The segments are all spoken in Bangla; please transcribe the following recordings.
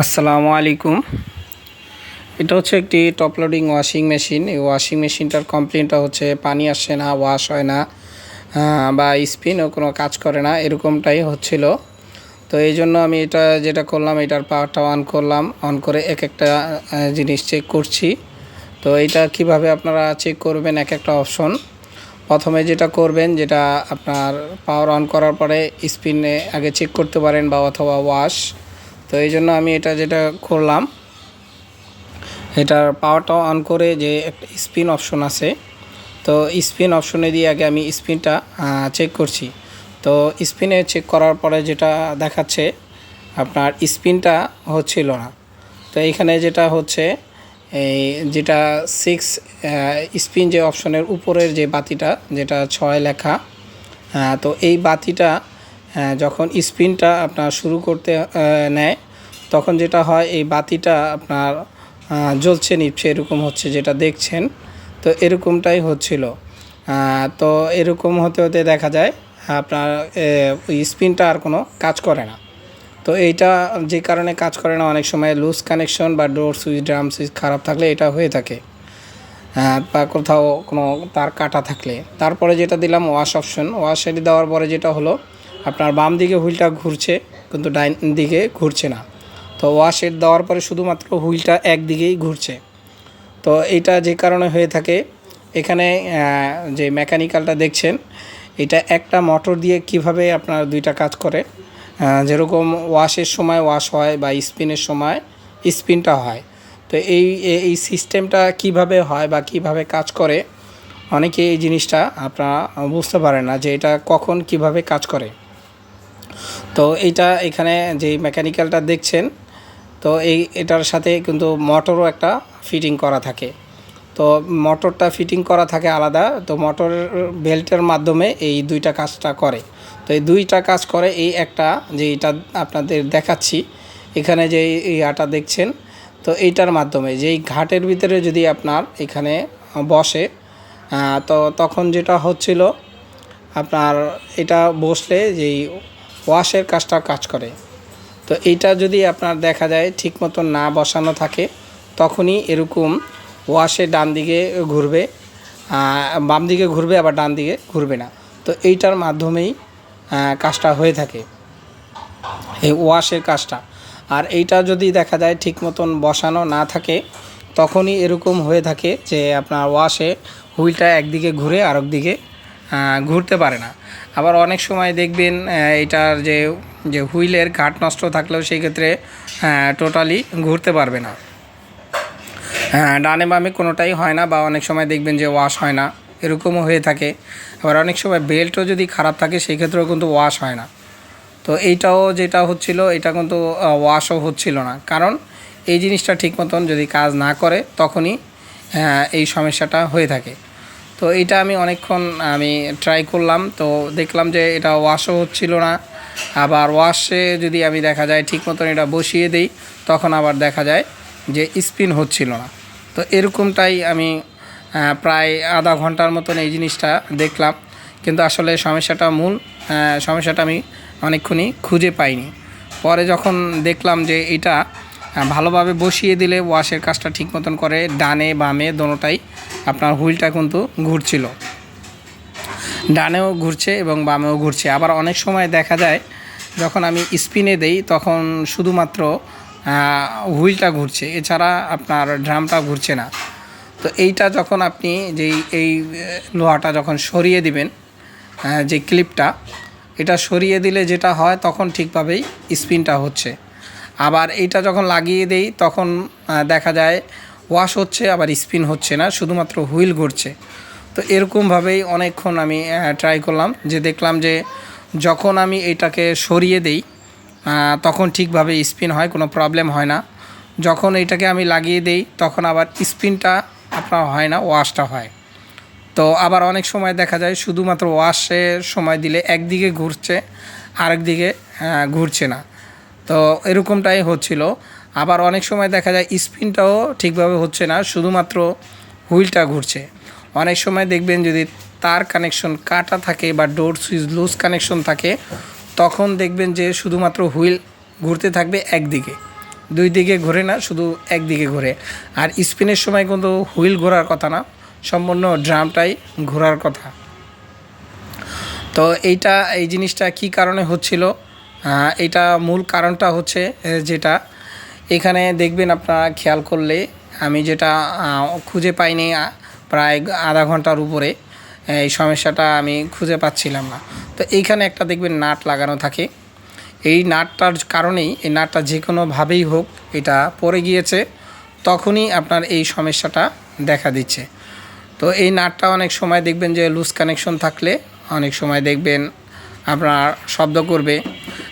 আসসালামু আলাইকুম। এটা হচ্ছে একটি টপ লোডিং ওয়াশিং মেশিন এই ওয়াশিং মেশিনটার কমপ্লেনটা হচ্ছে পানি আসে না ওয়াশ হয় না বা স্পিনও কোনো কাজ করে না, এরকমটাই হচ্ছিল। তো এই জন্য আমি এটা যেটা করলাম, এটার পাওয়ারটা অন করলাম। অন করে এক একটা জিনিস চেক করছি। তো এটা কীভাবে আপনারা চেক করবেন, এক একটা অপশন প্রথমে যেটা করবেন, যেটা আপনার পাওয়ার অন করার পরে স্পিনে আগে চেক করতে পারেন বা অথবা ওয়াশ তো এই জন্য আমি এটা যেটা করলাম, এটার পাওয়ারটা অন করে যে একটা স্পিন অপশন আছে, তো স্পিন অপশনে দিয়ে আগে আমি স্পিনটা চেক করছি। তো স্পিনে চেক করার পরে যেটা দেখাচ্ছে, আপনার স্পিনটা হচ্ছিল না। তো এইখানে যেটা হচ্ছে, এই যেটা সিক্স স্পিন যে অপশনের উপরের যে বাতিটা, যেটা ছয় লেখা তো এই বাতিটা যখন স্পিনটা আপনার শুরু করতে নেয় তখন যেটা হয় এই বাতিটা আপনার জ্বলছে নিচ্ছে এরকম হচ্ছে যেটা দেখছেন। তো এরকমটাই হচ্ছিল। তো এরকম হতে হতে দেখা যায় আপনার স্পিনটা আর কোনো কাজ করে না। তো এইটা যে কারণে কাজ করে না অনেক সময় লুজ কানেকশন বা ডোর সুইচ ড্রাম সুইচ খারাপ থাকলে এটা হয়ে থাকে। হ্যাঁ, বা কোথাও কোনো তার কাটা থাকলে। তারপরে যেটা দিলাম ওয়াশ অপশন ওয়াশের দেওয়ার পরে যেটা হলো আপনার বাম দিকে হুইলটা ঘুরছে, কিন্তু ডাইন দিকে ঘুরছে না। তো ওয়াশের দেওয়ার পরে শুধুমাত্র হুইলটা একদিকেই ঘুরছে। তো এটা যে কারণে হয়ে থাকে, এখানে যে মেকানিক্যালটা দেখছেন, এটা একটা মোটর দিয়ে কীভাবে আপনার দুইটা কাজ করে। যেরকম ওয়াশের সময় ওয়াশ হয় বা স্পিনের সময় স্পিনটা হয়। তো এই এই সিস্টেমটা কীভাবে হয় বা কীভাবে কাজ করে অনেকে এই জিনিসটা আপনারা বুঝতে পারেন না যে এটা কখন কীভাবে কাজ করে। তো এইটা এখানে যে মেকানিক্যালটা দেখছেন, তো এই এটার সাথে কিন্তু মোটরও একটা ফিটিং করা থাকে। তো মোটরটা ফিটিং করা থাকে আলাদা, তো মোটরের বেল্টের মাধ্যমে এই দুইটা কাজটা করে। তো এই দুইটা কাজ করে এই একটা যে এটা আপনাদের দেখাচ্ছি, এখানে যে এই আটা দেখছেন, তো এইটার মাধ্যমে যেই ঘাটের ভিতরে যদি আপনার এখানে বসে তো তখন যেটা হচ্ছিল, আপনার এটা বসলে যেই ওয়াশের কাজটা কাজ করে। তো এইটা যদি আপনার দেখা যায় ঠিক মতন না বসানো থাকে, তখনই এরকম ওয়াশে ডান দিকে ঘুরবে বাম দিকে ঘুরবে, আবার ডান দিকে ঘুরবে না। তো এইটার মাধ্যমেই কাজটা হয়ে থাকে। এই ওয়াশের কাজটা। আর এইটা যদি দেখা যায় ঠিক মতন বসানো না থাকে, তখনই এরকম হয়ে থাকে যে আপনার ওয়াশে হুইলটা একদিকে ঘুরে আরেক দিকে ঘুরতে পারে না। আবার অনেক সময় দেখবেন এটার যে যে হুইলের ঘাট নষ্ট থাকলেও সেই ক্ষেত্রে টোটালি ঘুরতে পারবে না। হ্যাঁ ডানে বামে কোনোটাই হয় না বা অনেক সময় দেখবেন যে ওয়াশ হয় না, এরকমও হয়ে থাকে। আবার অনেক সময় বেল্টও যদি খারাপ থাকে, সেই ক্ষেত্রেও কিন্তু ওয়াশ হয় না। তো এইটাও যেটা হচ্ছিল, এটা কিন্তু ওয়াশও হচ্ছিল না। কারণ এই জিনিসটা ঠিক মতন যদি কাজ না করে, তখনই এই সমস্যাটা হয়ে থাকে। তো এটা আমি অনেকক্ষণ, আমি ট্রাই করলাম। তো দেখলাম যে এটা ওয়াশও হচ্ছিল না। আবার ওয়াশে যদি আমি দেখা যায় ঠিক মতন এটা বসিয়ে দিই, তখন আবার দেখা যায় যে স্পিন হচ্ছিল না। তো এরকমটাই আমি প্রায় আধা ঘণ্টার মতন এই জিনিসটা দেখলাম। কিন্তু আসলে সমস্যাটা মূল সমস্যাটা আমি অনেকক্ষণই খুঁজে পাইনি। পরে যখন দেখলাম যে এটা ভালোভাবে বসিয়ে দিলে ওয়াশের কাজটা ঠিক মতন করে, ডানে বামে দোনোটাই আপনার হুইলটা কিন্তু ঘুরছিল। ডানেও ঘুরছে এবং বামেও ঘুরছে। আবার অনেক সময় দেখা যায়, যখন আমি স্পিনে দেই, তখন শুধুমাত্র হুইলটা ঘুরছে। এছাড়া আপনার ড্রামটা ঘুরছে না। তো এইটা যখন আপনি যেই, এই লোহাটা যখন সরিয়ে দিবেন যে ক্লিপটা, এটা সরিয়ে দিলে যেটা হয়, তখন ঠিকভাবেই স্পিনটা হচ্ছে। আবার এইটা যখন লাগিয়ে দেই, তখন দেখা যায় ওয়াশ হচ্ছে, আবার স্পিন হচ্ছে না, শুধুমাত্র হুইল ঘুরছে। তো এরকমভাবেই অনেকক্ষণ আমি ট্রাই করলাম, যে দেখলাম যে যখন আমি এটাকে সরিয়ে দেই তখন ঠিকভাবে স্পিন হয়, কোনো প্রবলেম হয় না। যখন এটাকে আমি লাগিয়ে দেই, তখন আবার স্পিনটা আপনার হয় না ওয়াশটা হয়। তো আবার অনেক সময় দেখা যায়, শুধুমাত্র ওয়াশের সময় দিলে একদিকে ঘুরছে আরেক দিকে ঘুরছে না। তো এরকমটাই হচ্ছিল। আবার অনেক সময় দেখা যায় স্পিনটাও ঠিকভাবে হচ্ছে না, শুধুমাত্র হুইলটা ঘুরছে। অনেক সময় দেখবেন যদি তার কানেকশন কাটা থাকে বা ডোর সুইচ লুজ কানেকশন থাকে, তখন দেখবেন যে শুধুমাত্র হুইল ঘুরতে থাকবে একদিকে। দুই দিকে ঘোরে না, শুধু একদিকে ঘোরে। আর স্পিনের সময় কিন্তু হুইল ঘোরার কথা না, সম্পূর্ণ ড্রামটাই ঘোরার কথা। তো এইটা, এই জিনিসটা কি কারণে হচ্ছিল? এটা মূল কারণটা হচ্ছে যেটা। এখানে দেখবেন আপনারা খেয়াল করলে, আমি যেটা খুঁজে পাইনি প্রায় আধা ঘণ্টার উপরে এই সমস্যাটা আমি খুঁজে পাচ্ছিলাম না। তো এইখানে একটা দেখবেন নাট লাগানো থাকে। এই নাটটার কারণেই, এই নাটটা যে কোনোভাবেই হোক, এটা পড়ে গিয়েছে, তখনই আপনার এই সমস্যাটা দেখা দিচ্ছে। তো এই নাটটা অনেক সময় দেখবেন যে লুজ কানেকশন থাকলে, অনেক সময় দেখবেন আপনার শব্দ করবে।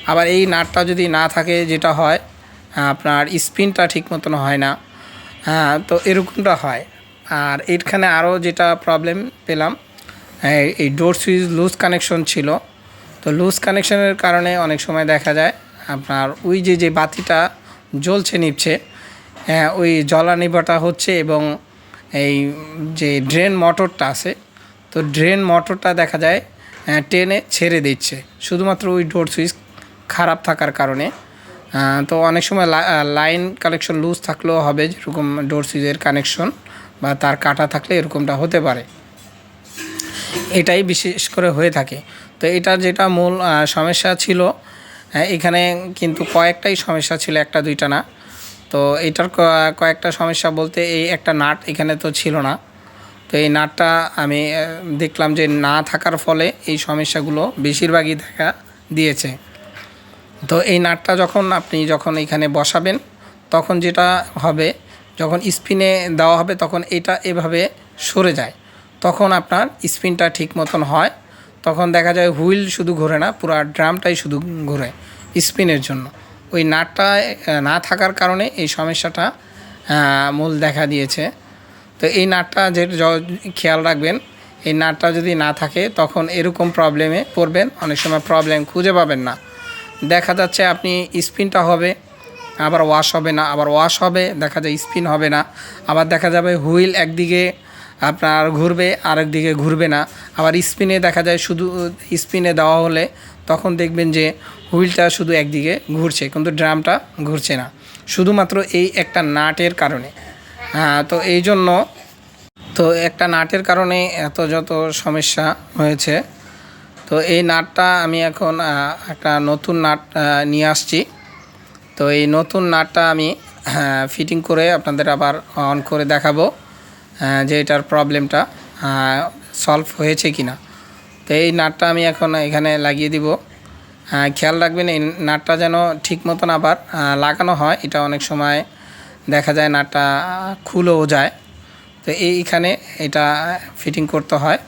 আবার এই নাটটা যদি না থাকে যেটা হয়, আপনার স্পিনটা ঠিক মতন হয় না। হ্যাঁ তো এরকমটা হয়। আর এখানে আরও যেটা প্রবলেম পেলাম, এই- ডোর সুইচ লুজ কানেকশন ছিল। তো লুজ কানেকশনের কারণে অনেক সময় দেখা যায়, আপনার ওই যে যে বাতিটা জ্বলছে নিচ্ছে হ্যাঁ ওই জ্বলা নিবাটা হচ্ছে এবং এই যে ড্রেন মোটরটা আছে, তো ড্রেন মোটরটা দেখা যায় টেনে ছেড়ে দিচ্ছে। শুধুমাত্র ওই ডোর সুইচ খারাপ থাকার কারণে। তো অনেক সময় লাইন কানেকশন লুজ থাকলেও হবে, যেরকম ডোর সুইচের কানেকশন বা তার কাটা থাকলে এরকমটা হতে পারে। এটাই বিশেষ করে হয়ে থাকে। তো এটার যেটা মূল সমস্যা ছিল এখানে কিন্তু কয়েকটাই সমস্যা ছিল, একটা দুইটা না। তো এটার কয়েকটা সমস্যা বলতে এই একটা নাট এখানে তো ছিল না। তো এই নাটটা আমি দেখলাম যে না থাকার ফলে এই সমস্যাগুলো বেশিরভাগই দেখা দিয়েছে। তো এই নাটটা যখন আপনি যখন এখানে বসাবেন, তখন যেটা হবে, যখন স্পিনে দেওয়া হবে, তখন এটা এভাবে সরে যায়। তখন আপনার স্পিনটা ঠিক মতন হয়। তখন দেখা যায় হুইল শুধু ঘোরে না, পুরো ড্রামটাই শুধু ঘোরে স্পিনের জন্য। ওই নাটটা না থাকার কারণে এই সমস্যাটা মূল দেখা দিয়েছে। তো এই নাটটা যে খেয়াল রাখবেন, এই নাটটা যদি না থাকে, তখন এরকম প্রবলেমে পড়বেন, অনেক সময় প্রবলেম খুঁজে পাবেন না। দেখা যাচ্ছে আপনি স্পিনটা হবে, আবার ওয়াশ হবে না, আবার ওয়াশ হবে, দেখা যায় স্পিন হবে না। আবার দেখা যাবে হুইল একদিকে আপনার ঘুরবে, আরেক দিকে ঘুরবে না। আবার স্পিনে দেখা যায় শুধু স্পিনে দেওয়া হলে তখন দেখবেন যে হুইলটা শুধু একদিকে ঘুরছে, কিন্তু ড্রামটা ঘুরছে না। শুধুমাত্র এই একটা নাটের কারণে। তো এই জন্য তো একটা নাটের কারণে এত যত সমস্যা হয়েছে। তো এই নাটটা আমি এখন একটা নতুন নাট নিয়ে আসছি। তো এই নতুন নাটটা আমি ফিটিং করে আপনাদের আবার অন করে দেখাবো যে এটার প্রবলেমটা সলভ হয়েছে কি না তো এই নাটটা আমি এখন এখানে লাগিয়ে দিব। খেয়াল রাখবেন, এই নাটটা যেন ঠিক মতন আবার লাগানো হয়, এটা অনেক সময় দেখা যায় নাটটা খুলেও যায়। তো এইখানে এটা ফিটিং করতে হয়।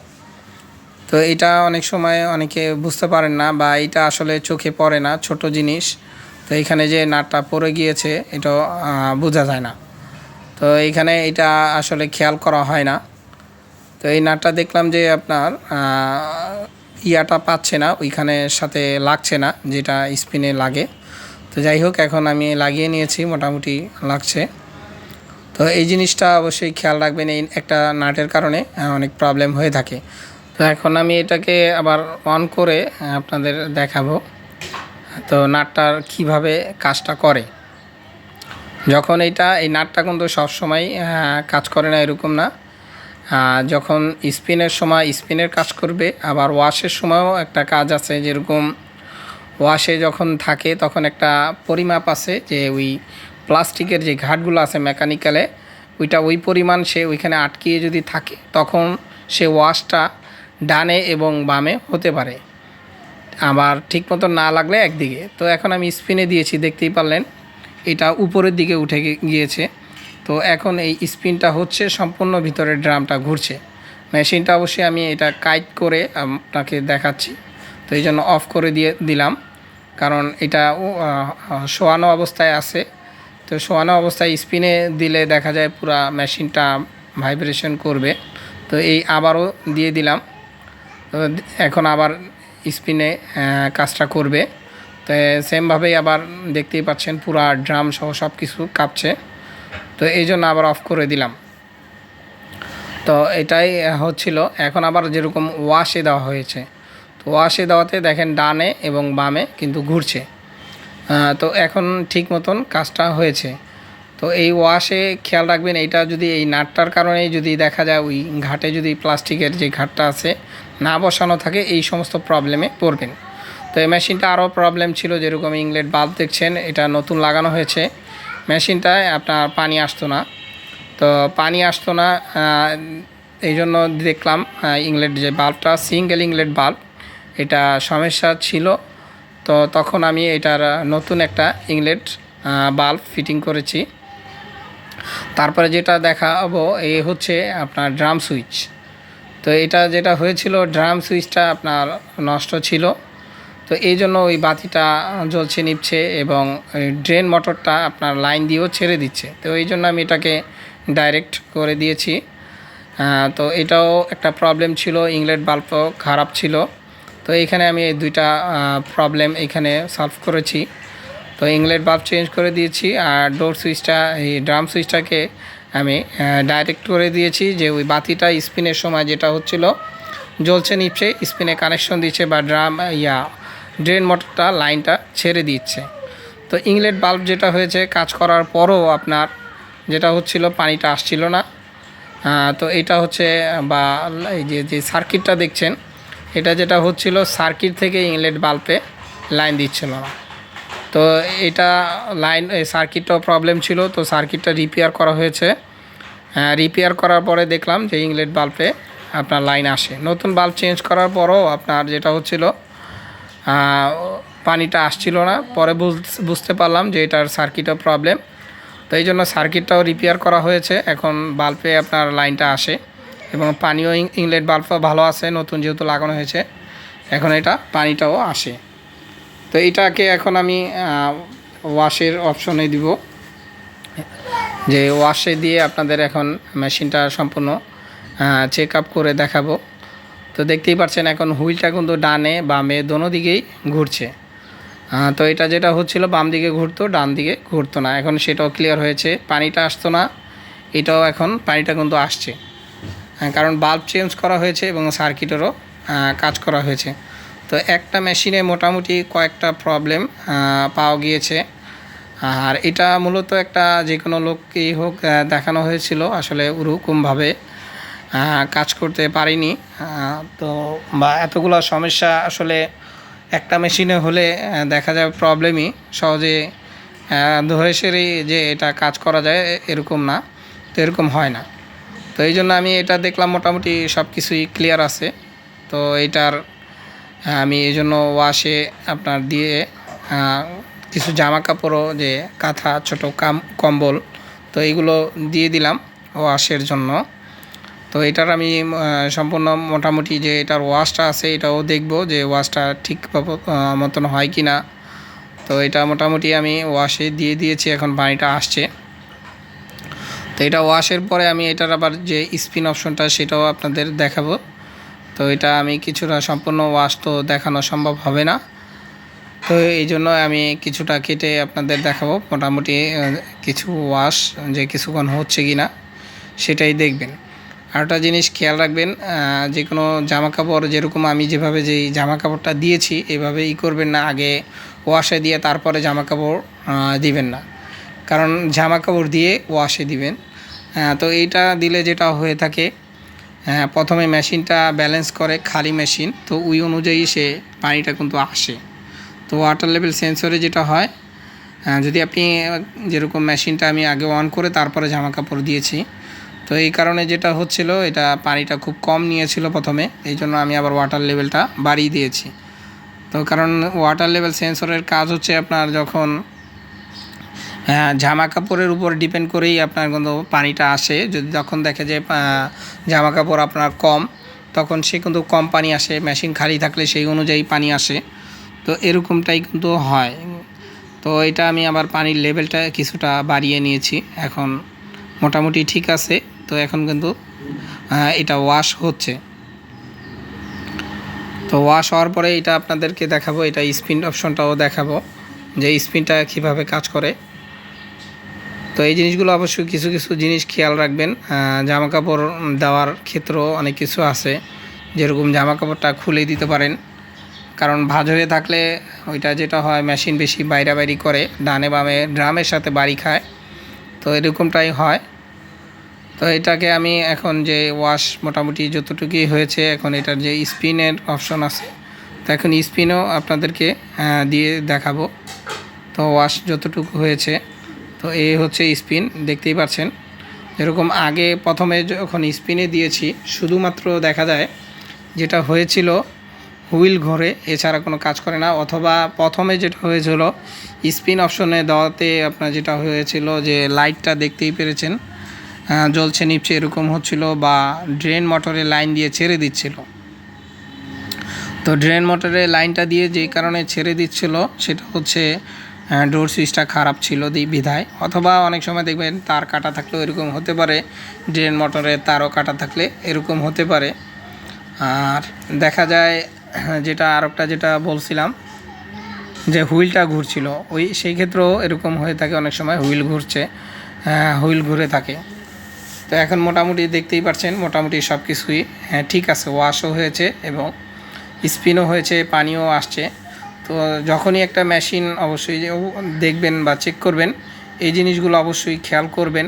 তো এটা অনেক সময় অনেকে বুঝতে পারেন না বা এটা আসলে চোখে পড়ে না, ছোট জিনিস। তো এখানে যে নাটটা পড়ে গিয়েছে এটা বোঝা যায় না। তো এইখানে এটা আসলে খেয়াল করা হয় না। তো এই নাটটা দেখলাম যে আপনার ইয়াটা পাচ্ছে না, ওইখানে সাথে লাগছে না, যেটা স্পিনে লাগে। তো যাই হোক এখন আমি লাগিয়ে নিয়েছি মোটামুটি লাগছে। তো এই জিনিসটা অবশ্যই খেয়াল রাখবেন এই একটা নাটের কারণে অনেক প্রবলেম হয়ে থাকে। তো এখন আমি এটাকে আবার অন করে আপনাদের দেখাবো তো নাটটার কীভাবে কাজটা করে। যখন এটা এই নাটটা কিন্তু সবসময় আহ, কাজ করে না এরকম না। যখন স্পিনের সময় স্পিনের কাজ করবে আবার ওয়াশের সময়ও একটা কাজ আছে যেরকম ওয়াশে যখন থাকে, তখন একটা পরিমাপ আছে যে ওই প্লাস্টিকের যে ঘাটগুলো আছে মেকানিক্যালে, ওইটা ওই পরিমাণ সে ওইখানে আটকিয়ে যদি থাকে, তখন সে ওয়াশটা ডানে এবং বামে হতে পারে। আবার ঠিক মতো না লাগলে একদিকে। তো এখন আমি স্পিনে দিয়েছি, দেখতেই পারলেন। এটা উপরের দিকে উঠে গিয়েছে। তো এখন এই স্পিনটা হচ্ছে সম্পূর্ণ ভিতরে ড্রামটা ঘুরছে। মেশিনটা অবশ্যই আমি এটা কাইট করে আপনাকে দেখাচ্ছি। তো এই জন্য অফ করে দিয়ে দিলাম। কারণ এটা শোয়ানো অবস্থায় আছে। তো শোয়ানো অবস্থায় স্পিনে দিলে দেখা যায় পুরা মেশিনটা ভাইব্রেশন করবে। তো এই আবারও দিয়ে দিলাম। তো এখন আবার স্পিনে কাজটা করবে। তো সেমভাবেই আবার দেখতেই পাচ্ছেন পুরা ড্রাম সহ সব কিছু কাঁপছে। তো এই জন্য আবার অফ করে দিলাম। তো এটাই হচ্ছিল। এখন আবার যেরকম ওয়াশে দেওয়া হয়েছে। তো ওয়াশে দেওয়াতে দেখেন ডানে এবং বামে কিন্তু ঘুরছে। তো এখন ঠিক মতন কাজটা হয়েছে। তো এই ওয়াশে খেয়াল রাখবেন, এইটা যদি এই নাটটার কারণেই যদি দেখা যায় ওই ঘাটে যদি প্লাস্টিকের যে ঘাটটা আছে না বসানো থাকে, এই সমস্ত প্রবলেমে পড়বেন। তো এই মেশিনটা আরও প্রবলেম ছিল, যেরকম ইংলেট বাল্ব দেখছেন, এটা নতুন লাগানো হয়েছে। মেশিনটায় আপনার পানি আসতো না। তো পানি আসতো না এই জন্য দেখলাম ইংলেট যে বাল্বটা, সিঙ্গেল ইংলেট বাল্ব এটা সমস্যা ছিল। তো তখন আমি এটার নতুন একটা ইংলেট বাল্ব ফিটিং করেছি। তারপরে যেটা দেখাবো এই হচ্ছে আপনার ড্রাম সুইচ। তো এটা যেটা হয়েছিল, ড্রাম সুইচটা আপনার নষ্ট ছিল। তো এই জন্য ওই বাতিটা জ্বলছে নিচ্ছে এবং ড্রেন মোটরটা আপনার লাইন দিয়েও ছেড়ে দিচ্ছে। তো এই জন্য আমি এটাকে ডাইরেক্ট করে দিয়েছি। তো এটাও একটা প্রবলেম ছিল, ইংলেট বাল্বও খারাপ ছিল। তো এইখানে আমি এই দুইটা প্রবলেম এখানে সলভ করেছি। তো ইংলেট বাল্ব চেঞ্জ করে দিয়েছি আর ডোর সুইচটা এই ড্রাম সুইচটাকে আমি ডাইরেক্ট করে দিয়েছি যে ওই বাতিটা স্পিনের সময় যেটা হচ্ছিল, জ্বলছে নিচ্ছে স্পিনে কানেকশন দিচ্ছে বা ড্রাম ইয়া ড্রেন মোটরটা লাইনটা ছেড়ে দিচ্ছে। তো ইংলেট বাল্ব যেটা হয়েছে, কাজ করার পরও আপনার যেটা হচ্ছিল পানিটা আসছিল না। তো এটা হচ্ছে, বা এই যে যে সার্কিটটা দেখছেন এটা যেটা হচ্ছিল সার্কিট থেকে ইংলেট বাল্বে লাইন দিচ্ছিল না। তো এটা লাইন সার্কিটটাও প্রবলেম ছিল, তো সার্কিটটা রিপেয়ার করা হয়েছে। রিপেয়ার করার পরে দেখলাম যে ইংলেট বাল্বে আপনার লাইন আসে। নতুন বাল্ব চেঞ্জ করার পরও আপনার যেটা হচ্ছিল পানিটা আসছিল না। পরে বুঝ- বুঝতে পারলাম যে এটার সার্কিটও প্রবলেম তো এই জন্য সার্কিটটাও রিপেয়ার করা হয়েছে। এখন বাল্বে আপনার লাইনটা আসে। এবং পানিও ইং- ইংলেট বাল্বও ভালো আছে, নতুন যেহেতু লাগানো হয়েছে। এখন এটা পানিটাও আসে। তো এটাকে এখন আমি ওয়াশের অপশনে দিব। যে ওয়াশে দিয়ে আপনাদের এখন মেশিনটা সম্পূর্ণ চেক আপ করে দেখাবো। তো দেখতেই পাচ্ছেন এখন হুইলটা কিন্তু ডানে বামে দোনো দিকেই ঘুরছে। তো এটা যেটা হচ্ছিল বাম দিকে ঘুরতো, ডান দিকে ঘুরতো না। এখন সেটাও ক্লিয়ার হয়েছে। পানিটা আসতো না, এটাও এখন পানিটা কিন্তু আসছে। কারণ বাল্ব চেঞ্জ করা হয়েছে এবং সার্কিটেরও কাজ করা হয়েছে। তো একটা মেশিনে মোটামুটি কয়েকটা প্রবলেম পাওয়া গিয়েছে। আর এটা মূলত একটা যে কোনো লোককেই হোক দেখানো হয়েছিল। আসলে ওরকমভাবে কাজ করতে পারিনি। তো বা এতগুলো সমস্যা আসলে একটা মেশিনে হলে দেখা যায় প্রবলেমই সহজে ধরে সেরে যে এটা কাজ করা যায় এরকম না। তো এরকম হয় না। তো এই জন্য আমি এটা দেখলাম মোটামুটি সব কিছুই ক্লিয়ার আছে। তো এটার আমি এই জন্য ওয়াশে আপনার দিয়ে কিছু জামা কাপড়ও যে কাঁথা, ছোটো কাম, কম্বল, তো এইগুলো দিয়ে দিলাম ওয়াশের জন্য। তো এটার আমি সম্পূর্ণ মোটামুটি যে এটার ওয়াশটা আছে এটাও দেখব যে ওয়াশটা ঠিক মতন হয় কি না তো এটা মোটামুটি আমি ওয়াশে দিয়ে দিয়েছি, এখন পানিটা আসছে। এটা ওয়াশের পরে আমি এটার আবার যে স্পিন অপশনটা সেটাও আপনাদের দেখাবো। তো এটা আমি কিছুটা সম্পূর্ণ ওয়াশ তো দেখানো সম্ভব হবে না। তো এই জন্য আমি কিছুটা কেটে আপনাদের দেখাবো, মোটামুটি কিছু ওয়াশ যে কিছুক্ষণ হচ্ছে কি না সেটাই দেখবেন। আর একটা জিনিস খেয়াল রাখবেন যে কোনো জামা কাপড় যেরকম আমি যেভাবে যেই জামা কাপড়টা দিয়েছি, এভাবে ই করবেন না, আগে ওয়াশে দিয়ে তারপরে জামা কাপড় দিবেন না। কারণ জামা কাপড় দিয়ে ওয়াশে দিবেন। তো এইটা দিলে যেটা হয়ে থাকে আহ, প্রথমে মেশিনটা ব্যালেন্স করে খালি মেশিন তো ওই অনুযায়ী সে পানিটা কিন্তু আসে। তো ওয়াটার লেভেল সেন্সরে যেটা হয় আহ, যদি আপনি যেরকম মেশিনটা আমি আগে অন করে তারপরে জামা কাপড় দিয়েছি তো এই কারণে যেটা হচ্ছিল এটা পানিটা খুব কম নিয়েছিল প্রথমে এই জন্য আমি আবার ওয়াটার লেভেলটা বাড়িয়ে দিয়েছি। তো কারণ ওয়াটার লেভেল সেন্সরের কাজ হচ্ছে আপনার যখন হ্যাঁ জামা কাপড়ের উপর ডিপেন্ড করেই আপনার কিন্তু পানিটা আসে। যদি তখন দেখে যে জামা কাপড় আপনার কম, তখন সে কিন্তু কম পানি আসে। মেশিন খালি থাকলে সেই অনুযায়ী পানি আসে। তো এরকমটাই কিন্তু হয়। তো এটা আমি আবার পানির লেভেলটা কিছুটা বাড়িয়ে নিয়েছি। এখন মোটামুটি ঠিক আছে। তো এখন কিন্তু এটা ওয়াশ হচ্ছে। তো ওয়াশ হওয়ার পরে এটা আপনাদেরকে দেখাবো। এটা স্পিন অপশনটাও দেখাবো যে স্পিনটা কীভাবে কাজ করে। তো এই জিনিসগুলো অবশ্যই কিছু কিছু জিনিস খেয়াল রাখবেন। জামা কাপড় দেওয়ার ক্ষেত্রেও অনেক কিছু আছে। যেরকম জামা কাপড়টা খুলে দিতে পারেন। কারণ ভাঁজ হয়ে থাকলে ওইটা যেটা হয় মেশিন বেশি বাইরা বাইরি করে, ডানে বামে ড্রামের সাথে বাড়ি খায়। তো এরকমটাই হয়। তো এটাকে আমি এখন যে ওয়াশ মোটামুটি যতটুকুই হয়েছে, এখন এটার যে স্পিনের অপশন আছে, তো এখন স্পিনও আপনাদেরকে দিয়ে দেখাবো। তো ওয়াশ যতটুকু হয়েছে। তো এই হচ্ছে স্পিন, দেখতেই পাচ্ছেন। এরকম আগে প্রথমে যখন স্পিনে দিয়েছি, শুধুমাত্র দেখা যায় যেটা হয়েছিল হুইল ঘরে, এছাড়া কোনো কাজ করে না। অথবা প্রথমে যেটা হয়েছিল, স্পিন অপশনে দেওয়াতে আপনার যেটা হয়েছিল যে লাইটটা দেখতেই পেরেছেন জ্বলছে নিপছে এরকম হচ্ছিল বা ড্রেন মোটরে লাইন দিয়ে ছেড়ে দিচ্ছিল। তো ড্রেন মোটরে লাইনটা দিয়ে যেই কারণে ছেড়ে দিচ্ছিল, সেটা হচ্ছে ডোর সুইচটা খারাপ ছিল বিধায়। অথবা অনেক সময় দেখবেন তার কাটা থাকলেও এরকম হতে পারে, ড্রেন মোটরের তারও কাটা থাকলে এরকম হতে পারে। আর দেখা যায়, যেটা আরেকটা যেটা বলছিলাম, যে হুইলটা ঘুরছিল, ওই সেই ক্ষেত্রেও এরকম হয়ে থাকে অনেক সময়, হুইল ঘুরছে হুইল ঘুরে থাকে। তো এখন মোটামুটি দেখতেই পাচ্ছেন মোটামুটি সব কিছুই হ্যাঁ ঠিক আছে, ওয়াশও হয়েছে এবং স্পিনও হয়েছে, পানিও আসছে। তো যখনই একটা মেশিন অবশ্যই দেখবেন বা চেক করবেন, এই জিনিসগুলো অবশ্যই খেয়াল করবেন।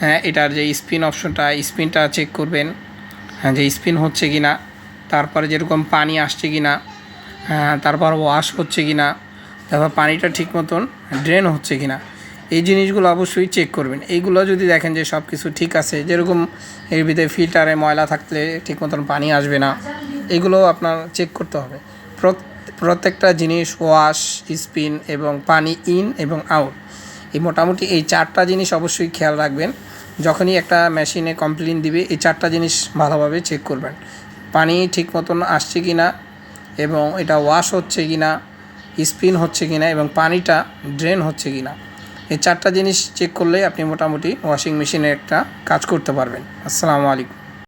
হ্যাঁ এটার যে স্পিন অপশনটা স্পিনটা চেক করবেন। হ্যাঁ যে স্পিন হচ্ছে কি না তারপরে যেরকম পানি আসছে কি না হ্যাঁ তারপর ওয়াশ হচ্ছে কি না তারপর পানিটা ঠিক মতন ড্রেন হচ্ছে কি না এই জিনিসগুলো অবশ্যই চেক করবেন। এইগুলো যদি দেখেন যে সব কিছু ঠিক আছে, যেরকম এর ভিতরে ফিল্টারে ময়লা থাকলে ঠিক মতন পানি আসবে না, এগুলো আপনার চেক করতে হবে। প্রত্যেকটা জিনিস ওয়াশ স্পিন এবং পানি ইন এবং আউট এই মোটামুটি এই চারটা জিনিস অবশ্যই খেয়াল রাখবেন। যখনই একটা মেশিনে কমপ্লেন দিবে, এই চারটা জিনিস ভালোভাবে চেক করবেন। পানি ঠিক মতন আসছে কি না এবং এটা ওয়াশ হচ্ছে কি না স্পিন হচ্ছে কি না এবং পানিটা ড্রেন হচ্ছে কি না এই চারটা জিনিস চেক করলেই আপনি মোটামুটি ওয়াশিং মেশিনে একটা কাজ করতে পারবেন। আসসালামু আলাইকুম।